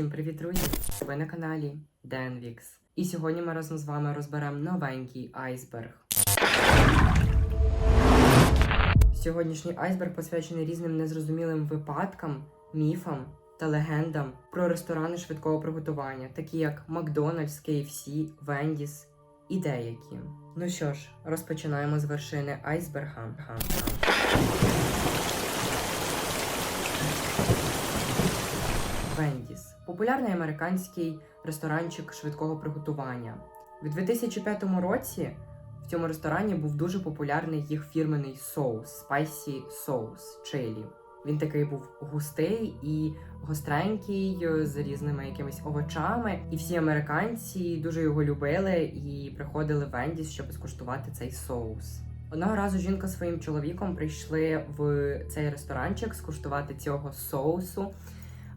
Всім привіт, друзі! Ви на каналі Denvix. І сьогодні ми разом з вами розберемо новенький айсберг. Сьогоднішній айсберг посвячений різним незрозумілим випадкам, міфам та легендам про ресторани швидкого приготування, такі як Макдональдс, KFC, Вендіс і деякі. Ну що ж, розпочинаємо з вершини айсберга. Вендіс популярний американський ресторанчик швидкого приготування. У 2005 році в цьому ресторані був дуже популярний їх фірменний соус Spicy Sauce чилі. Він такий був густий і гостренький е, з різними якимись овочами. І всі американці дуже його любили і приходили в Вендіс, щоб скуштувати цей соус. Одного разу жінка своїм чоловіком прийшли в цей ресторанчик скуштувати цього соусу.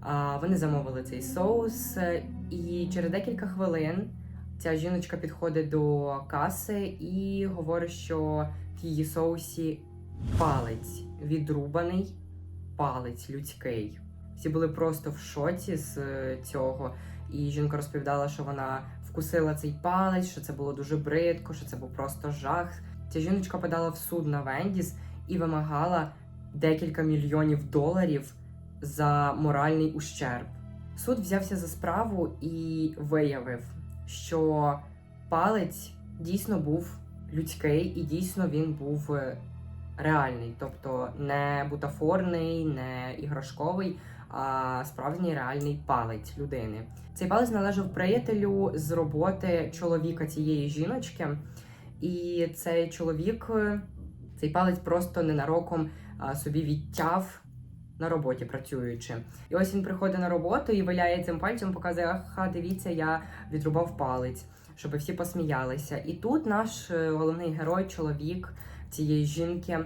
А, Вони замовили цей соус, е, і через декілька хвилин ця жіночка підходить до каси і говорить, що в її соусі палець відрубаний, палець людський. Всі були просто в шоці з е, цього. І жінка розповідала, що вона вкусила цей палець, що це було дуже бридко, що це був просто жах. Ця жіночка подала в суд на Вендіс і вимагала декілька мільйонів доларів за моральний ущерб. Суд взявся за справу і виявив, що палець дійсно був людський і дійсно він був е, реальний, тобто не бутафорний, не іграшковий, а справжній реальний палець людини. Цей палець належав приятелю з роботи чоловіка цієї жіночки, і цей чоловік, е, цей палець просто ненароком собі відтяв на роботі працюючи. І ось він приходить на роботу і виляє цим пальцем, показує, аха, дивіться, я відрубав палець, щоб всі посміялися. І тут наш е, головний герой, чоловік цієї жінки.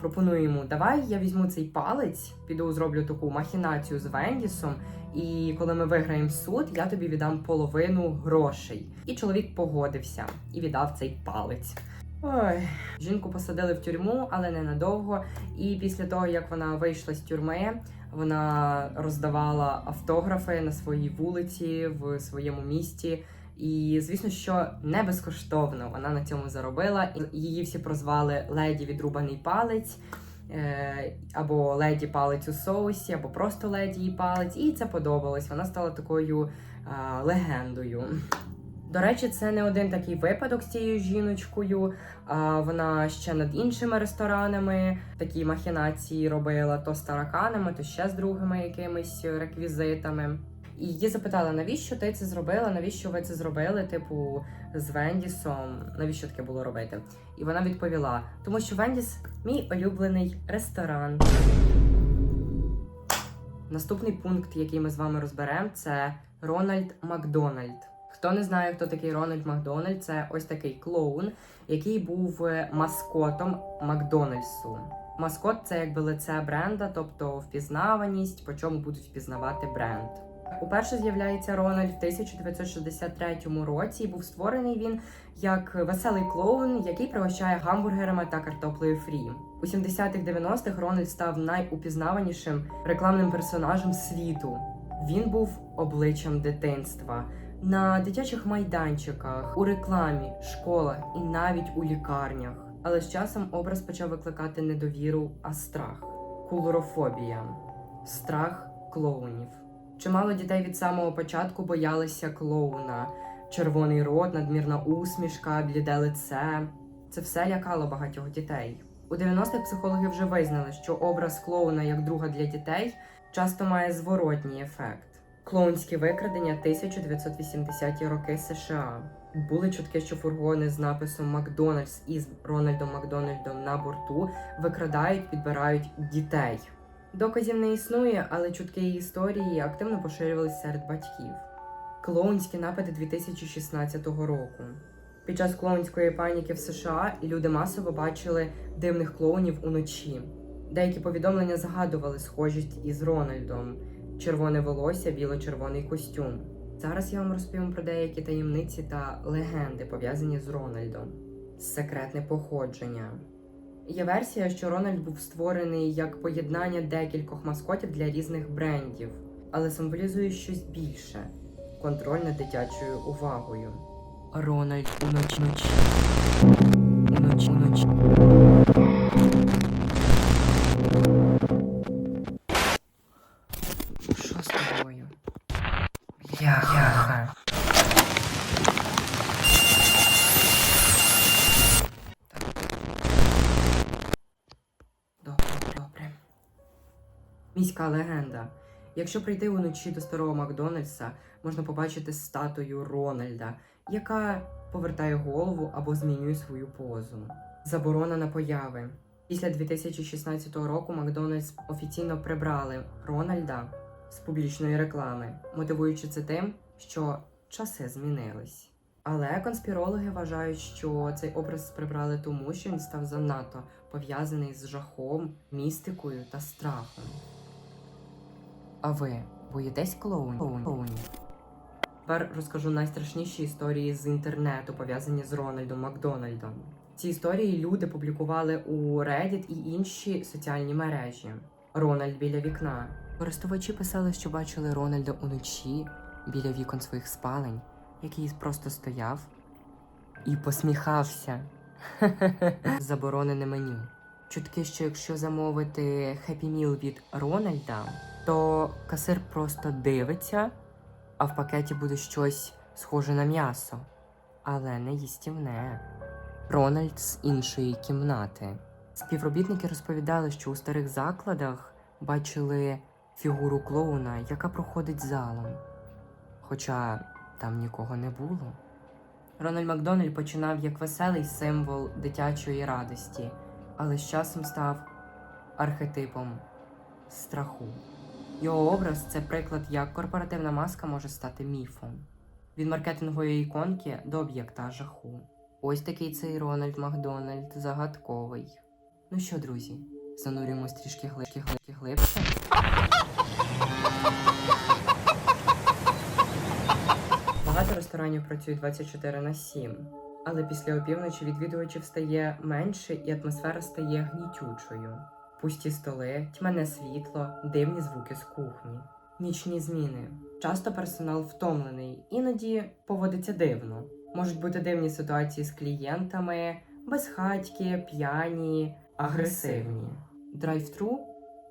Пропонує йому, давай я візьму цей палець, піду зроблю таку махінацію з Вендісом, і коли ми виграємо суд, я тобі віддам половину грошей. І чоловік погодився і віддав цей палець. Ой, жінку посадили в тюрму, але ненадовго. І після того, як вона вийшла з тюрми, вона роздавала автографи на своїй вулиці в своєму місті. І звісно, що не безкоштовно вона на цьому заробила. Її всі прозвали леді відрубаний палець. е, Або леді палець у соусі, або просто леді і палець, і це подобалось. Вона стала такою а, легендою. До речі, це не один такий випадок з цією жіночкою. А, вона ще над іншими ресторанами такі махінації робила то з тараканами, то ще з другими якимись реквізитами. І її запитали, навіщо ти це зробила? Навіщо ви це зробили? Типу, з Вендісом? Навіщо таке було робити? І вона відповіла: тому що Вендіс мій улюблений ресторан. Наступний пункт, який ми з вами розберемо, це Рональд Макдональд. Хто не знає, хто такий Рональд Макдональд, це ось такий клоун, який був е, маскотом Макдональдсу. Маскот це якби лице бренда, тобто впізнаваність, по чому будуть впізнавати бренд. Уперше з'являється Рональд в 1963 році. і Був створений він як веселий клоун, який пригощає гамбургерами та картоплею фрі. У 70-х-90-х Рональд став найупізнаванішим рекламним персонажем світу. Він був обличчям дитинства на дитячих майданчиках, у рекламі, школах і навіть у лікарнях. Але з часом образ почав викликати недовіру, а страх кулорофобія, страх клоунів. Чимало дітей від самого початку боялися клоуна, червоний рот, надмірна усмішка, бліде лице. Це все лякало багатьох дітей. У 90-х психологи вже визнали, що образ клоуна як друга для дітей часто має зворотній ефект. Клоунські викрадення 1980-ті роки США. Були чутки, що фургони з написом Макдональдс із Рональдом Макдональдом на борту викрадають, підбирають дітей. Доказів не існує, але чутки і історії активно поширювалися серед батьків. Клоунські напади 2016 року. Під час клоунської паніки в США люди масово бачили дивних клоунів уночі. Деякі повідомлення згадували схожість із Рональдом, червоне волосся, біло-червоний костюм. Зараз я вам розповім про деякі таємниці та легенди, пов'язані з Рональдом. Секретне походження. Є версія, що Рональд був створений як поєднання декількох маскотів для різних брендів. але символізує щось більше контроль над дитячою увагою. Рональд уночі ночі. Уночі уночі. Міська легенда. Якщо прийти уночі до старого Макдональдса, можна побачити статую Рональда, яка повертає голову або змінює свою позу. Заборона на появи. Після 2016 року Макдональдс офіційно прибрали Рональда з публічної реклами, мотивуючи це тим, що часи змінились. Але конспірологи вважають, що цей образ прибрали тому, що він став занадто пов'язаний з жахом, містикою та страхом. А ви боїтесь клоун? клоунів? Тепер розкажу найстрашніші історії з інтернету, пов'язані з Рональдом Макдональдом. Ці історії люди публікували у Reddit і інші соціальні мережі. Рональд біля вікна. Користувачі писали, що бачили Рональда уночі біля вікон своїх спалень, який просто стояв і посміхався. Заборонене меню. Чутки, що якщо замовити Happy Meal від Рональда, то касир просто дивиться, а в пакеті буде щось схоже на м'ясо, але не їстівне. Рональд з іншої кімнати. Співробітники розповідали, що у старих закладах бачили фігуру клоуна, яка проходить залом. Хоча там нікого не було. Рональд Макдональд починав як веселий символ дитячої радості, але з часом став архетипом страху. Його образ це приклад, як корпоративна маска може стати міфом. Від маркетингової іконки до об'єкта жаху. Ось такий цей Рональд Макдональд загадковий. Ну що, друзі, занурюємось трішки глибше, глибше, глибше. Багато ресторанів працюють 24 на 7, але після опівночі відвідувачів стає менше і атмосфера стає гнітючою. Пусті столи, тьмяне світло, дивні звуки з кухні, нічні зміни. Часто персонал втомлений, іноді поводиться дивно. Можуть бути дивні ситуації з клієнтами, безхатьки, п'яні, агресивні. Драйв-тру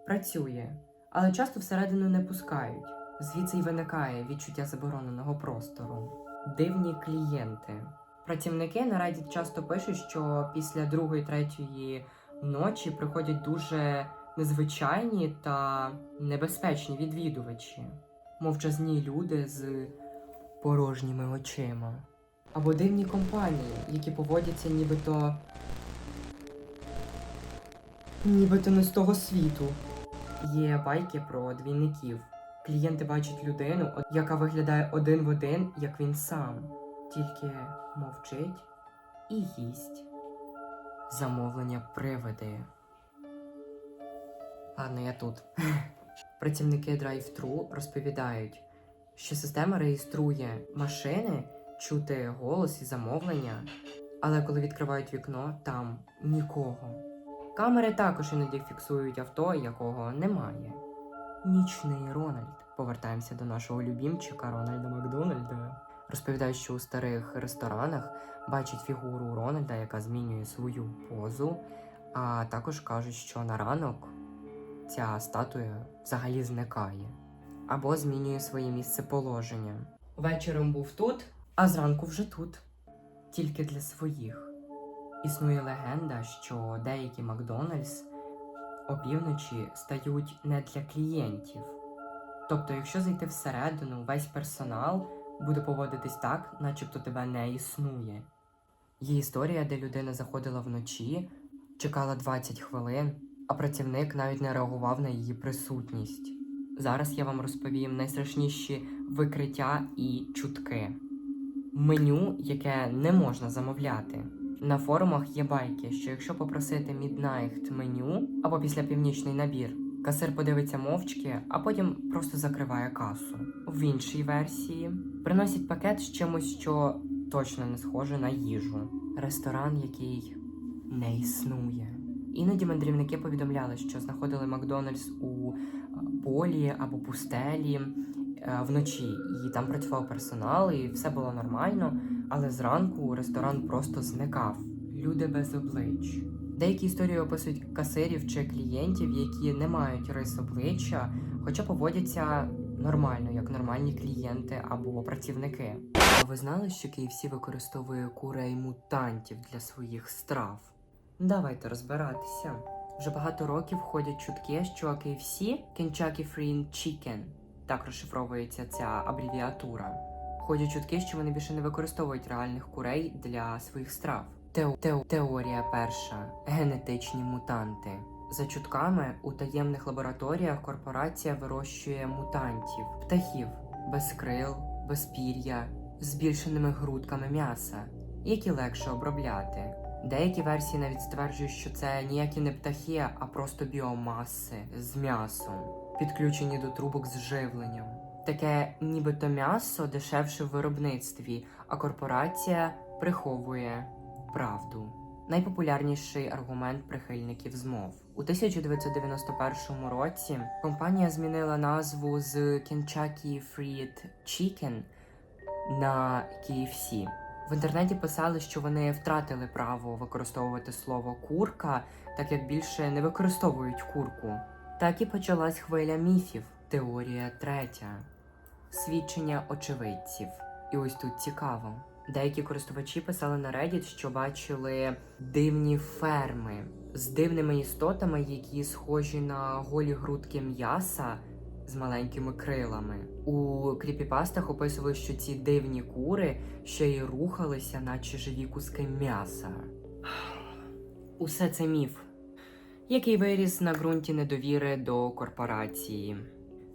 працює, але часто всередину не пускають. Звідси й виникає відчуття забороненого простору. Дивні клієнти. Працівники на Reddit часто пишуть, що після другої третьої ночі приходять дуже незвичайні та небезпечні відвідувачі, мовчазні люди з порожніми очима. Або дивні компанії, які поводяться нібито. нібито не з того світу. Є байки про двійників. Клієнти бачать людину, яка виглядає один в один, як він сам, тільки мовчить і їсть. Замовлення привиди. Ладно, я тут. Працівники drive-thru розповідають, що система реєструє машини, чути голос і замовлення, але коли відкривають вікно, там нікого. Камери також іноді фіксують авто, якого немає. Нічний Рональд. Повертаємося до нашого любімчика Рональда Макдональда. Розповідають, що у старих ресторанах бачать фігуру Рональда, яка змінює свою позу, а також кажуть, що на ранок ця статуя взагалі зникає або змінює своє місце положення. Вечором був тут, а зранку вже тут. Тільки для своїх. Існує легенда, що деякі Макдональдс опівночі стають не для клієнтів. Тобто, якщо зайти всередину, весь персонал буде поводитись так, начебто тебе не існує. Є історія, де людина заходила вночі, чекала 20 хвилин, а працівник навіть не реагував на її присутність. Зараз я вам розповім найстрашніші викриття і чутки. Меню, яке не можна замовляти. На форумах є байки, що якщо попросити Midnight меню або після північний набір, касир подивиться мовчки, а потім просто закриває касу. В іншій версії приносять пакет з чимось, що точно не схоже на їжу. Ресторан, який не існує. Іноді мандрівники повідомляли, що знаходили Макдональдс у е, полі або пустелі е, вночі. І там працював персонал, і все було нормально. Але зранку ресторан просто зникав. Люди без облич. Деякі історії описують касирів чи клієнтів, які не мають рис обличчя, хоча поводяться нормально, як нормальні клієнти або працівники. А ви знали, що KFC використовує курей мутантів для своїх страв? Давайте розбиратися. Вже багато років ходять чутки, що KFC – Kentucky Fried Chicken, так розшифровується ця абревіатура. Ходять чутки, що вони більше не використовують реальних курей для своїх страв. Тео- тео- теорія перша генетичні мутанти. За чутками, у таємних лабораторіях корпорація вирощує мутантів, птахів без крил, без пір'я, збільшеними грудками м'яса, які легше обробляти. Деякі версії навіть стверджують, що це ніякі не птахи, а просто біомаси з м'ясом, підключені до трубок з живленням. Таке нібито м'ясо дешевше в виробництві, а корпорація приховує правду. Найпопулярніший аргумент прихильників змов у 1991 році компанія змінила назву з Kentucky Fried Chicken на KFC. В інтернеті писали, що вони втратили право використовувати слово курка, так як більше не використовують курку. Так і почалась хвиля міфів. Теорія третя свідчення очевидців. І ось тут цікаво. Деякі користувачі писали на Reddit, що бачили дивні ферми з дивними істотами, які схожі на голі грудки м'яса з маленькими крилами. У кріпіпастах описували, що ці дивні кури ще й рухалися, наче живі куски м'яса. Усе це міф, який виріс на ґрунті недовіри до корпорації.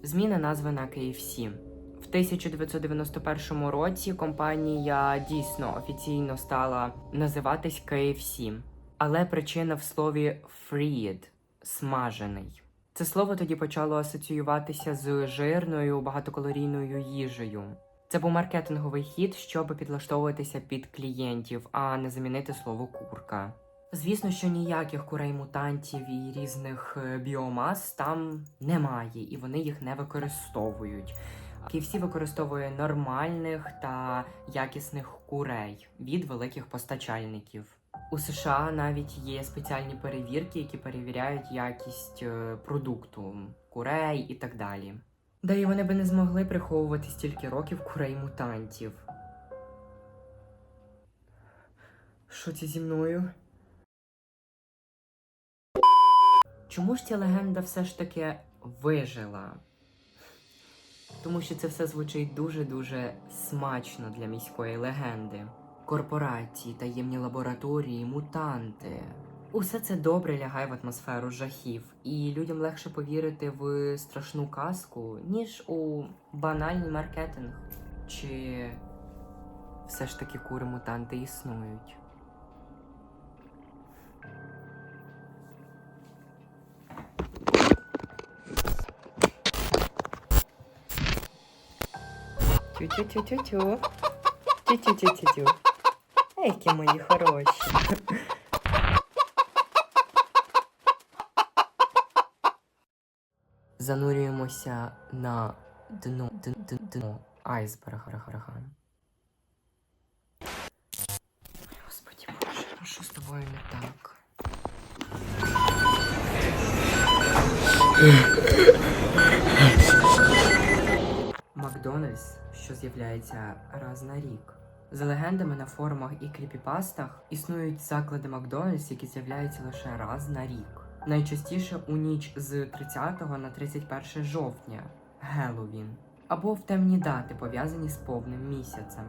Зміна назви на KFC. В 1991 році компанія дійсно офіційно стала називатись KFC, але причина в слові fried – смажений. Це слово тоді почало асоціюватися з жирною багатокалорійною їжею. Це був маркетинговий хід, щоб підлаштовуватися під клієнтів, а не замінити слово курка. Звісно, що ніяких курей мутантів і різних е, біомас там немає, і вони їх не використовують. KFC використовує нормальних та якісних курей від великих постачальників. У США навіть є спеціальні перевірки, які перевіряють якість е, продукту, курей і так далі. Да і вони би не змогли приховувати стільки років курей мутантів. Що це зі мною? Чому ж ця легенда все ж таки вижила? Тому що це все звучить дуже-дуже смачно для міської легенди. Корпорації, таємні лабораторії, мутанти. Усе це добре лягає в атмосферу жахів, і людям легше повірити в страшну казку, ніж у банальний маркетинг. Чи все ж таки кури мутанти існують? Тю-тю-тю-тю-тю. Тю-тю-тю-тю-тю. Які мої хороші. Занурюємося на дно, д- д- дно айсберга. Господи Боже, ну що з тобою не так? Макдональдс, що з'являється раз на рік. За легендами на форумах і кріпіпастах існують заклади Макдональдс, які з'являються лише раз на рік. Найчастіше у ніч з 30 на 31 жовтня Геловін, або в темні дати, пов'язані з повним місяцем.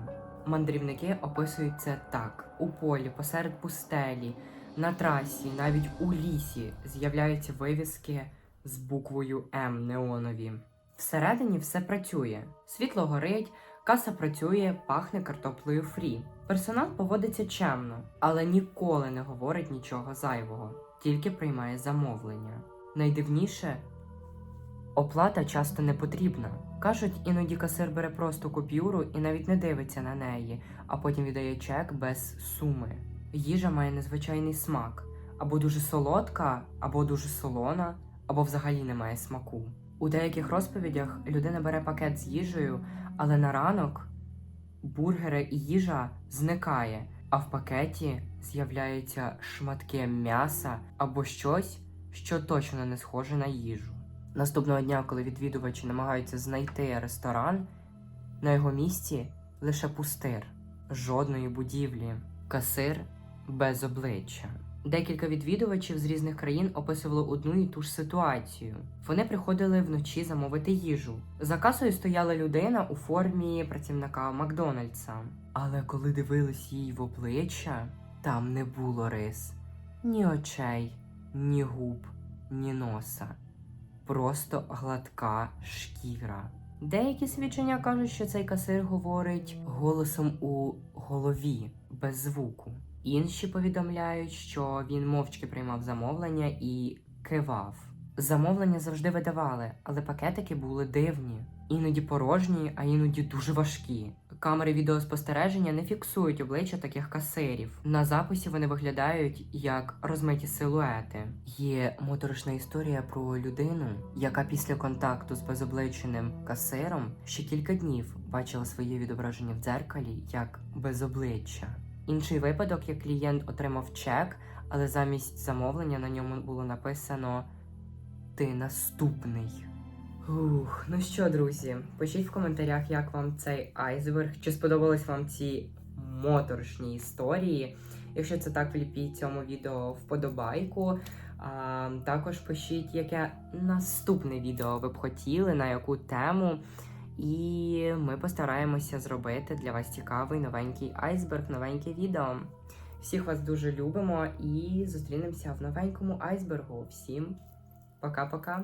Мандрівники описують це так: у полі, посеред пустелі, на трасі, навіть у лісі з'являються вивіски з буквою М неонові. Всередині все працює. Світло горить, каса працює, пахне картоплею фрі. Персонал поводиться чемно, але ніколи не говорить нічого зайвого, тільки приймає замовлення. Найдивніше оплата часто не потрібна. Кажуть, іноді касир бере просто купюру і навіть не дивиться на неї, а потім віддає чек без суми. Їжа має незвичайний смак або дуже солодка, або дуже солона, або взагалі не має смаку. У деяких розповідях людина бере пакет з їжею, але на ранок бургери і їжа зникає, а в пакеті з'являються шматки м'яса або щось, що точно не схоже на їжу. Наступного дня, коли відвідувачі намагаються знайти ресторан, на його місці лише пустир, жодної будівлі, касир без обличчя. Декілька відвідувачів з різних країн описували одну і ту ж ситуацію. Вони приходили вночі замовити їжу. За касою стояла людина у формі працівника Макдональдса. Але коли дивились їй в обличчя, там не було рис, ні очей, ні губ, ні носа. Просто гладка шкіра. Деякі свідчення кажуть, що цей касир говорить голосом у голові без звуку. Інші повідомляють, що він мовчки приймав замовлення і кивав. Замовлення завжди видавали, але пакетики були дивні, іноді порожні, а іноді дуже важкі. Камери відеоспостереження не фіксують обличчя таких касирів. На записі вони виглядають як розмиті силуети. Є моторошна історія про людину, яка після контакту з безобличеним касиром ще кілька днів бачила своє відображення в дзеркалі як без обличчя. Інший випадок, як клієнт отримав чек, але замість замовлення на ньому було написано Ти наступний. Ух, ну що, друзі, пишіть в коментарях, як вам цей айсберг, чи сподобались вам ці моторошні історії. Якщо це так, вліпіть цьому відео вподобайку. А, також пишіть, яке наступне відео ви б хотіли, на яку тему. І ми постараємося зробити для вас цікавий новенький айсберг, новеньке відео. Всіх вас дуже любимо і зустрінемося в новенькому айсбергу. Всім пока-пока!